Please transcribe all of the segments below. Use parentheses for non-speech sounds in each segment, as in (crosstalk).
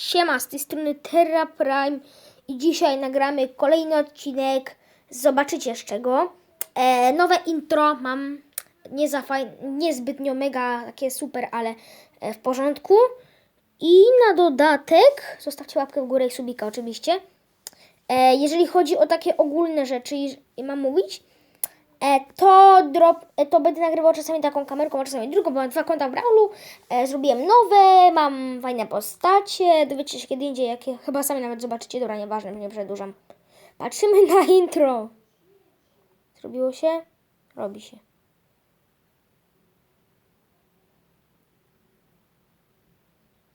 Siema, z tej strony Terra Prime i dzisiaj nagramy kolejny odcinek. Zobaczycie z czego. E, nowe intro mam nie za fajne, niezbytnio mega takie super, ale e, w porządku. I na dodatek, zostawcie łapkę w górę i subika oczywiście. E, jeżeli chodzi o takie ogólne rzeczy, i- i mam mówić, e, to, drop, e, to będę nagrywał czasami taką kamerką, a czasami drugą, bo mam dwa konta w Brawlu. E, zrobiłem nowe, mam fajne postacie, dowiecie się kiedy indziej, jakie chyba sami nawet zobaczycie. Dobra, nieważne, nie przedłużam. Patrzymy na (laughs) intro. Zrobiło się? Robi się.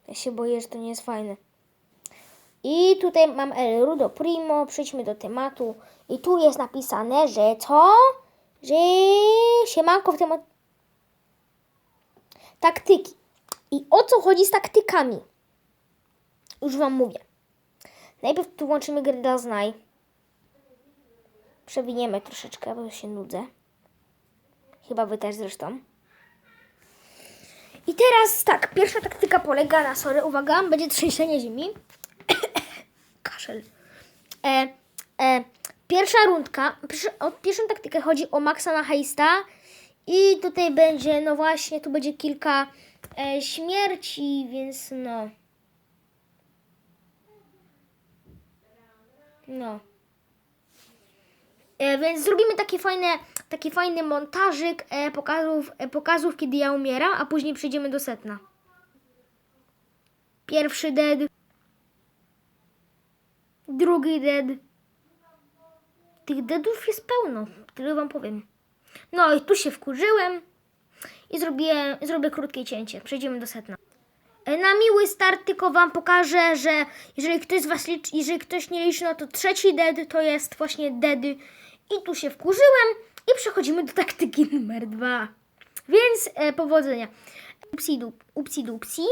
Ja się boję, że to nie jest fajne. I tutaj mam El Rudo Primo, przejdźmy do tematu. I tu jest napisane, że co? Że siemanko w temat taktyki. I o co chodzi z taktykami? Już Wam mówię. Najpierw tu włączymy grę dla Znaj. Przewiniemy troszeczkę, bo się nudzę. Chyba Wy też zresztą. I teraz tak, pierwsza taktyka polega na, sorry, uwaga, będzie trzęsienie ziemi. (coughs) Kaszel. E, e, pierwsza rundka, o pierwszą taktykę chodzi o Maxa na Heista i tutaj będzie, no właśnie, tu będzie kilka e, śmierci, więc no. No. E, więc zrobimy takie fajne, taki fajny montażyk e, pokazów, e, pokazów, kiedy ja umieram, a później przejdziemy do setna. Pierwszy dead. Drugi dead. Tych jest pełno, tyle wam powiem. No i tu się wkurzyłem i zrobię, zrobię krótkie cięcie. Przejdziemy do setna. E, Na miły start tylko wam pokażę, że jeżeli ktoś z was liczy, jeżeli ktoś nie liczy, no to trzeci dead to jest właśnie dead. I tu się wkurzyłem i przechodzimy do taktyki numer dwa. Więc e, powodzenia. Upsi, dup, upsi dupsi.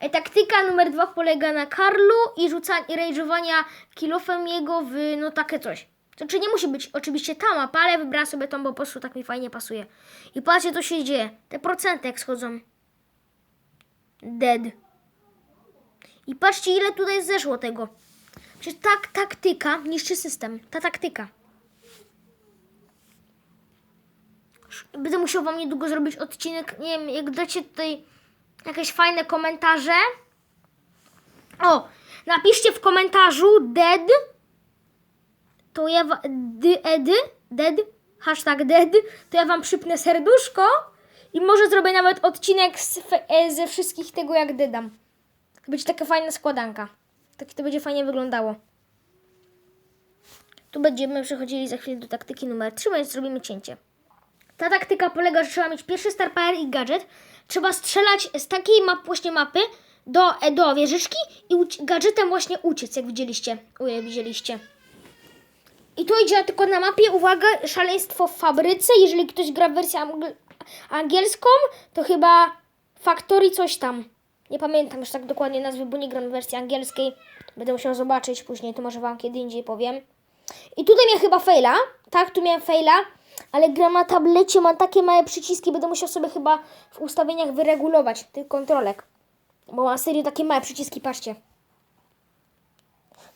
E, taktyka numer dwa polega na Karlu i rzucania i rage'owania kilofem jego w no takie coś. To czy nie musi być oczywiście ta mapa, ale wybrałam sobie tą, bo po prostu tak mi fajnie pasuje. I patrzcie co się dzieje. Te procenty jak schodzą. Dead. I patrzcie ile tutaj zeszło tego. Przecież tak taktyka niszczy system. Ta taktyka. Będę musiał wam niedługo zrobić odcinek. Nie wiem, jak dacie tutaj jakieś fajne komentarze. O, napiszcie w komentarzu dead. To ja wa- dy, edy, dead, hashtag dead, to ja wam przypnę serduszko i może zrobię nawet odcinek z, e, ze wszystkich tego jak dedam. To będzie taka fajna składanka. Tak to będzie fajnie wyglądało. Tu będziemy przechodzili za chwilę do taktyki numer 3, więc zrobimy cięcie. Ta taktyka polega, że trzeba mieć pierwszy star power i gadżet. Trzeba strzelać z takiej map, właśnie mapy do, e, do wieżyczki i gadżetem właśnie uciec, jak widzieliście. Ujej, widzieliście. I to idzie tylko na mapie, uwaga, szaleństwo w fabryce. Jeżeli ktoś gra w wersję angielską, to chyba Factory coś tam. Nie pamiętam już tak dokładnie nazwy, bo nie gram w wersji angielskiej. Będę musiał zobaczyć później, to może wam kiedy indziej powiem. I tutaj miałem chyba faila. Tak, tu miałem faila. Ale gram na tablecie, mam takie małe przyciski, będę musiał sobie chyba w ustawieniach wyregulować tych kontrolek. Bo mam serio takie małe przyciski, patrzcie.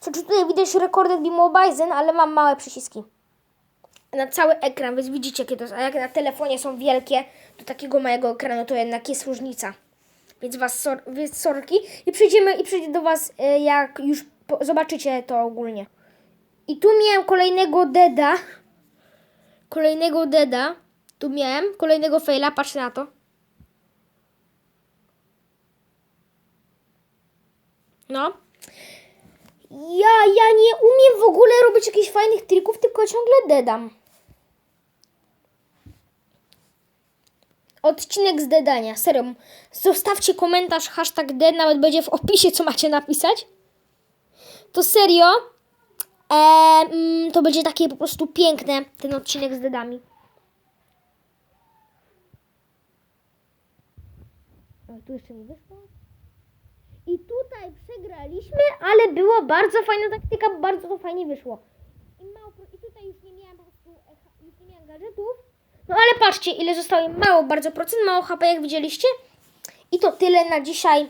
Tutaj widać Recorded Mobile, ale mam małe przyciski. Na cały ekran, więc widzicie jakie to jest. A jak na telefonie są wielkie, to takiego małego ekranu to jednak jest różnica. Więc was sor, więc sorki. I przejdziemy i przejdzie do was, e, jak już zobaczycie to ogólnie. I tu miałem kolejnego deda. Kolejnego deda. Tu miałem kolejnego faila, patrzcie na to. No. Ja, ja nie umiem w ogóle robić jakichś fajnych trików, tylko ciągle dedam. Odcinek z dedania, serio. Zostawcie komentarz, hashtag dead, nawet będzie w opisie, co macie napisać. To serio, e, mm, to będzie takie po prostu piękne, ten odcinek z dedami. O, tu jeszcze nie wyszło. I tutaj przegraliśmy, ale było bardzo fajna taktyka, bardzo to fajnie wyszło. I, mało, I tutaj już nie miałam po prostu, już nie miałam gadżetów. No ale patrzcie, ile zostało mało, bardzo procent, mało HP, jak widzieliście. I to tyle na dzisiaj.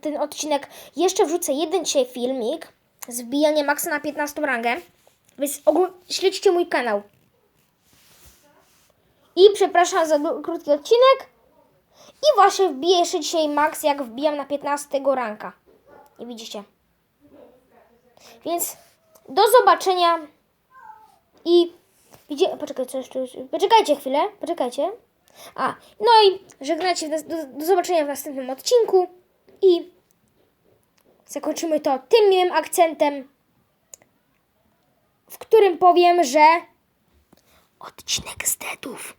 ten odcinek, jeszcze wrzucę jeden dzisiaj filmik z maksa na 15 rangę. Więc śledźcie mój kanał. I przepraszam za krótki odcinek. I właśnie wbiję jeszcze dzisiaj max, jak wbijam na 15 ranka. I widzicie. Więc do zobaczenia. I widzicie, poczekaj, co jeszcze, poczekajcie chwilę, poczekajcie. A, no i żegnajcie, do, do, do zobaczenia w następnym odcinku. I zakończymy to tym miłym akcentem, w którym powiem, że odcinek z deadów